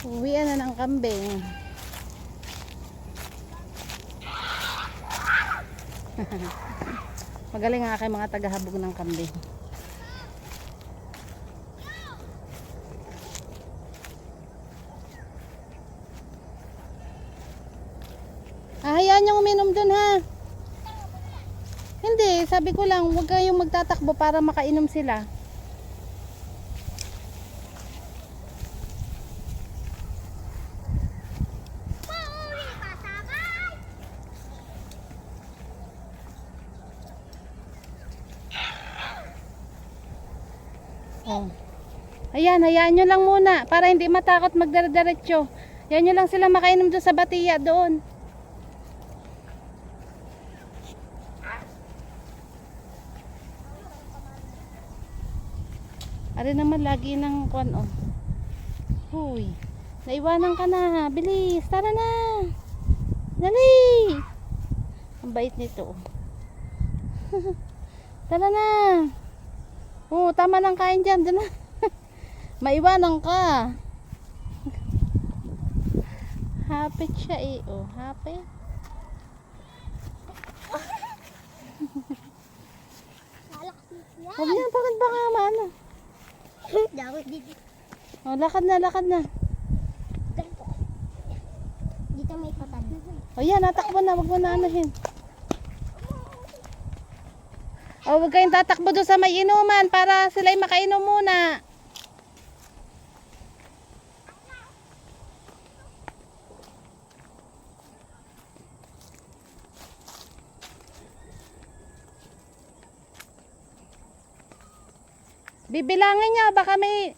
Uwian na ng kambing. Magaling nga kay mga tagahabog ng kambing. Ah, hayaan niyong uminom dun ha. Hindi, sabi ko lang, huwag kayong magtatakbo para makainom sila. Oh. Ayan, hayaan nyo lang muna para hindi matakot magdara-diretso. Hayaan nyo lang sila makainom doon sa batiya doon. Ari naman lagi ng kwan oh. Huy. Naiwanan ka na. Bilis. Tara na. Dali. Ang bait nito. oh. Tara na. Oo, tama ng kain dyan. Dyan na. Maiwanan ka. Hapit siya eh. Oh, hapit. Huwag niya, bakit ba nga maano? Dapat dito. Oh, lakad na, lakad na. Dito may patad. O yan, natakbo na, wag mo na anahin. O, wag kayong tatakbo doon sa may inuman para sila'y makainom muna. Bibilangin niya, baka may,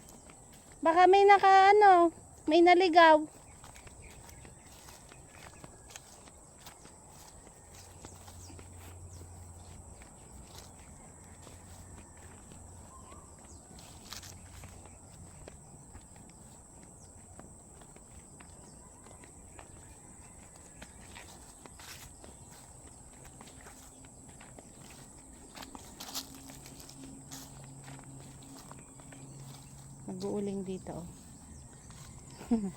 baka may naka, ano, may naligaw. Nag-uuling dito. Oh.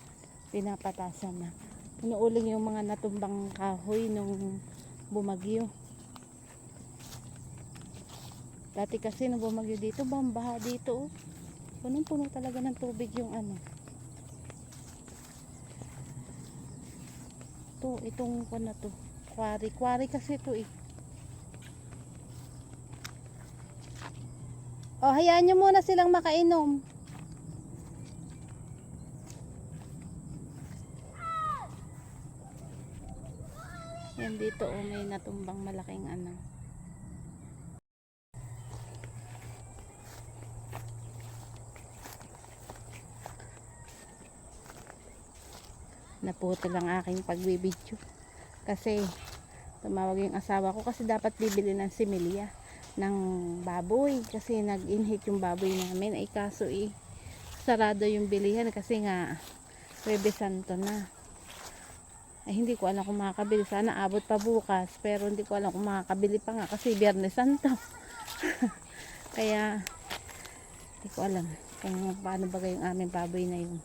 Pinapatasan na. Inuuling yung mga natumbang kahoy nung bumagyo. Dati kasi nung bumagyo dito, bambaha dito. Oh. Punong-puno talaga ng tubig yung ano. To, itong ko na to. Quarry. Quarry kasi to eh. O, hayaan nyo muna silang makainom. Yan dito oh, may natumbang malaking ano. Naputol ang aking pagbibidyo. Kasi tumawag yung asawa ko kasi dapat bibili ng similya ng baboy kasi nag-inhit yung baboy namin ay kaso eh sarado yung bilihan kasi nga Rebe Santo na ay hindi ko alam kung makakabili. Sana abot pa bukas pero hindi ko alam kung makakabili pa nga kasi Biyernes Santo. Kaya hindi ko alam kung paano ba yung aming baboy na yun.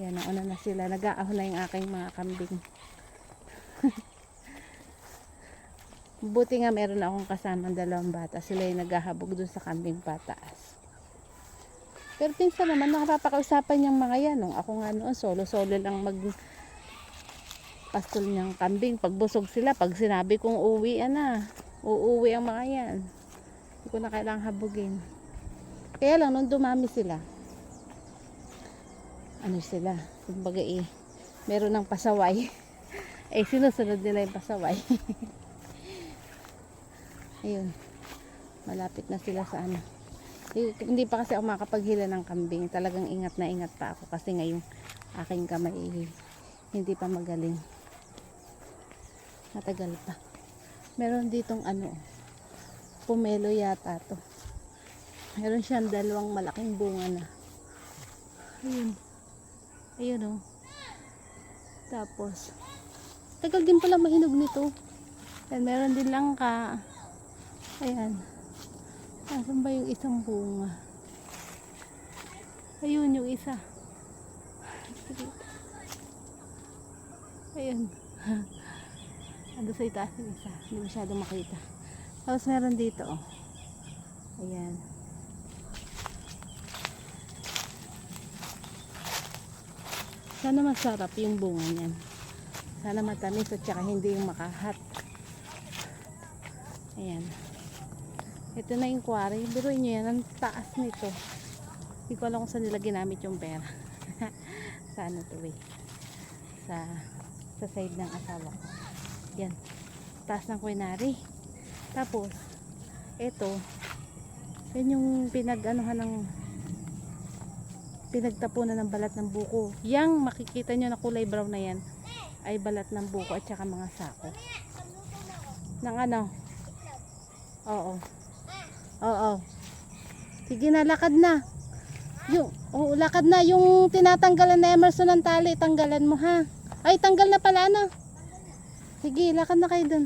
Yan nauna na sila. Nag-aahon na yung aking mga kambing. Buti nga meron akong kasamang dalawang bata. Sila yung naghahabog dun sa kambing pataas pero pinsan naman nakapapakausapan niyang mga yan. Nung ako nga noon, solo-solo lang mag pastol niyang kambing. Pag busog sila, pag sinabi kong uwi na, uuwi ang mga yan. Hindi ko na kailangang habugin. Kaya lang, nung dumami sila, ano sila, kumbaga eh, meron ng pasaway. eh, sinusunod nila yung pasaway. Ayun, malapit na sila sa ano. Hindi pa kasi ako makapaghila ng kambing. Talagang ingat na ingat pa ako kasi ngayong aking kamay hindi pa magaling. Matagal pa. Meron ditong ano, pumelo yata to. Meron siyang dalawang malaking bunga na. Ayun. Ayun oh. Tapos, tagal din pala mahinog nito. And meron din lang ka. Ayan. Asan ba yung isang bunga? Ayun yung isa. Ayun. Ando sa itaas yung isa. Hindi masyado makita. Tapos meron dito, oh. Ayan. Sana masarap yung bunga niyan. Sana matamis at saka hindi yung makahat. Ayan. Ito na yung quarry. Biruin nyo yan. Ang taas nito. Hindi ko alam kung saan nila ginamit yung pera. sa ano to eh. Sa, sa side ng asawa ko. Yan. Taas ng quinary. Tapos, ito, yan yung pinag-anuhan ng pinagtapunan ng balat ng buko. Yang makikita nyo na kulay brown na yan ay balat ng buko at saka mga sako. Ng ano? Oo. Oo. Sige na, lakad na. Yung, oh, lakad na. Yung tinatanggalan na Emerson ng tali, tanggalan mo ha. Ay, tanggal na pala na. Sige, lakad na kayo dun.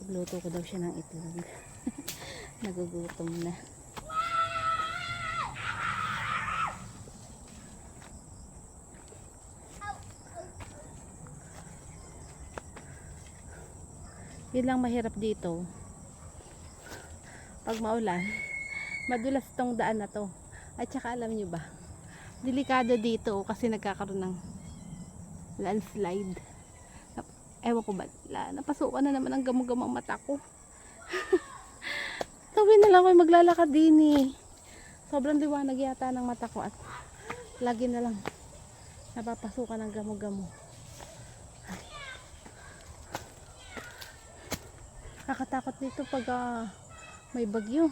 Pagluto ko daw siya ng itlog. Nagugutom na. Yun lang mahirap dito. Pag maulan, madulas tong daan na to. At saka alam nyo ba, delikado dito kasi nagkakaroon ng landslide. Ewan ko ba, napasukan na naman ang gamugamang mata ko. Tawin na lang ako maglalakad din eh. Sobrang liwanag yata ng mata ko at lagi na lang napapasukan ng gamo-gamo. Nakatakot dito pag ah, may bagyo.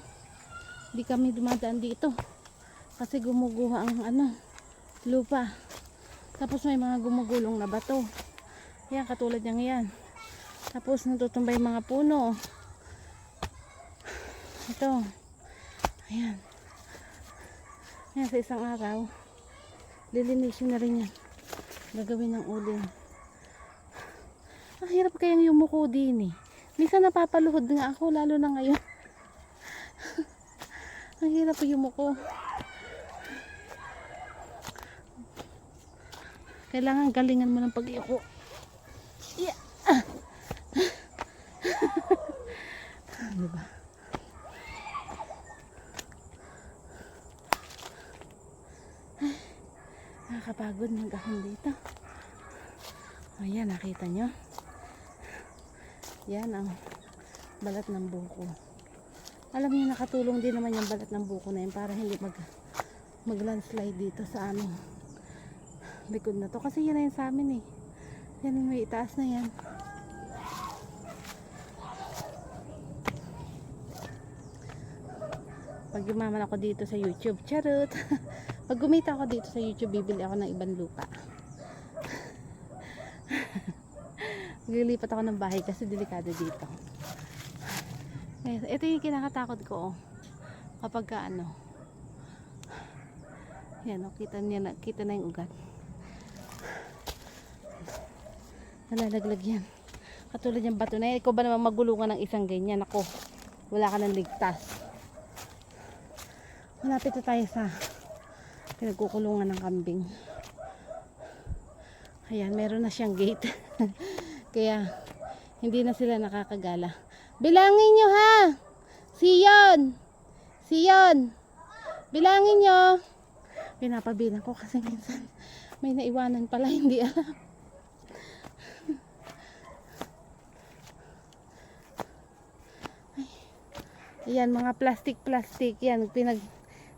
Hindi kami dumadaan dito. Kasi gumuguha ang ano, lupa. Tapos may mga gumugulong na bato. Yan, katulad niyang yan. Tapos natutumbay mga puno. Ito. Ayan. Ayan, sa isang araw, lilinisin na rin yan. Gagawin ng ulin. Ang hirap kayang yumuko din eh. Minsan napapaluhod nga ako, lalo na ngayon. Ang hirap yumuko. Kailangan galingan mo ng pag-iuko. Yeah. diba? Nakakapagod maghahon dito. Ayan, nakita nyo? Yan ang balat ng buko. Alam niyo nakatulong din naman yung balat ng buko na yun para hindi mag mag landslide dito sa aming likod na to. Kasi yan na yun sa amin eh. Yan may itaas na yan. Pag yumaman ako dito sa YouTube, charot. Pag gumita ako dito sa YouTube, bibili ako ng ibang lupa. Maglilipat ako ng bahay kasi delikado dito. Ito yung kinakatakot ko oh. Kapag ka ano. Yan oh, kita niya kita na yung ugat. Nalalaglag yan. Katulad yung bato na yan. Ikaw ba naman magulungan ng isang ganyan? Ako, wala ka ng ligtas. Malapit na tayo sa pinagkukulungan ng kambing. Ayan, meron na siyang gate. Kaya, hindi na sila nakakagala. Bilangin nyo ha! Siyon! Siyon! Bilangin nyo! Pinapabilang ko kasi minsan may naiwanan pala, hindi alam. Ay. Ayan, mga plastic-plastic yan. Pinag,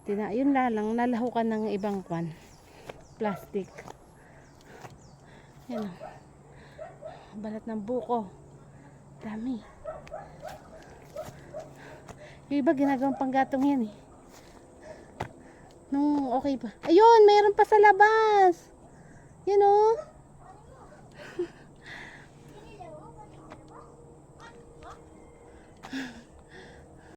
tina, yun na lang, nalahukan ng ibang kwan. Plastic. Yan. Balat ng buko. Dami. Yung iba ginagawang panggatong yan eh. Nung okay pa. Ayun, mayroon pa sa labas. Yan oh.